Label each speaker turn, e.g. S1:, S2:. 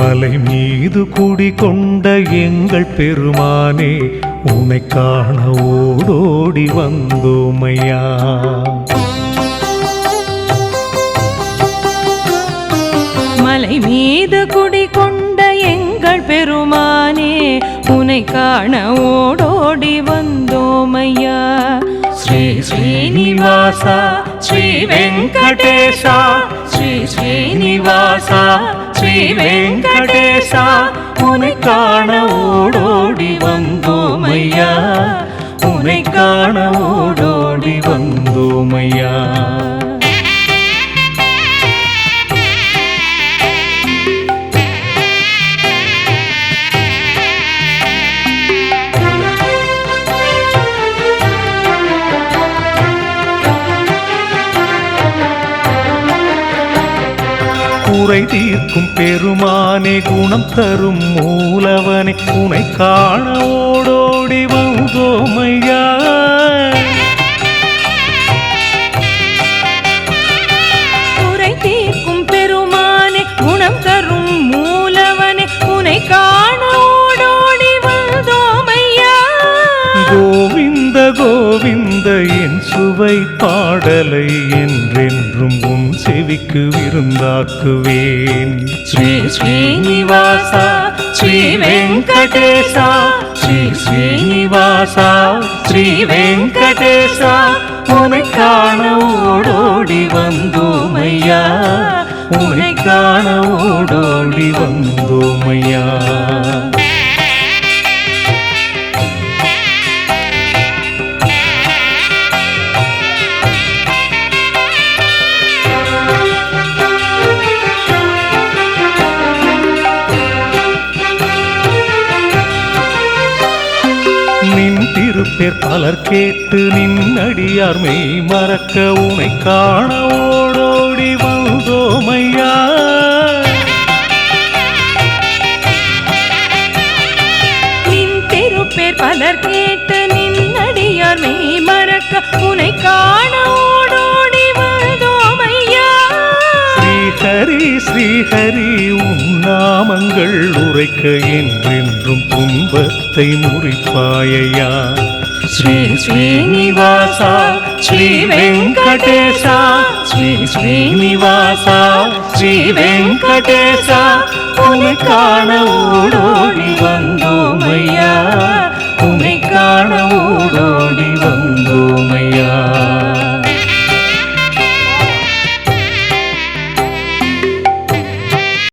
S1: மலை மீது குடிகொண்ட எங்கள் பெருமானே உன்னை காண ஓடோடி வந்தோமையா?
S2: மலை மீது குடிகொண்ட எங்கள் பெருமானே உனை காண ஓடோடி வந்தோமையா?
S1: ஸ்ரீ ஸ்ரீனிவாசா ஸ்ரீ வெங்கடேஷா ஸ்ரீ ஸ்ரீனிவாசா ஸ்ரீ வெங்கடேசா உன்னை காண ஓடோடி வந்தோமையா உன்னை காண ஓடோடி வந்தோமையா குறை தீர்க்கும் பெருமானே குணம் தரும் மூலவனே. உனை காண ஓடோடி வந்தோமையா என் பாடலை என்றென்றும் உன் செவிக்கு விருந்தாக்குவேன். ஸ்ரீ ஸ்ரீனிவாசா ஸ்ரீ வெங்கடேசா ஸ்ரீ ஸ்ரீனிவாசா ஸ்ரீ வெங்கடேசா உனை காண ஓடோடி வந்தோமையா? உனை காண ஓடோடி வந்தோமையா? நின் திருப்பேர் பலர் கேட்டு நின் அடியார் மெய் மறக்க உனை காண ஓடோடி வந்தோமையா?
S2: திருப்பேர் பலர் கேட்டு நின்னடியார் மெய் மறக்க உனை காண ஓடோடி வந்தோமையா?
S1: ஸ்ரீஹரி ஸ்ரீஹரி உன் நாமங்கள் உரைக்க என்றென்றும் துன்பத்தை முறிப்பாயையா ஸ்ரீ ஸ்ரீனிவாசா ஸ்ரீ வெங்கடேசா ஸ்ரீ ஸ்ரீனிவாசா ஸ்ரீ வெங்கடேசா உன்னை காண ஓடோ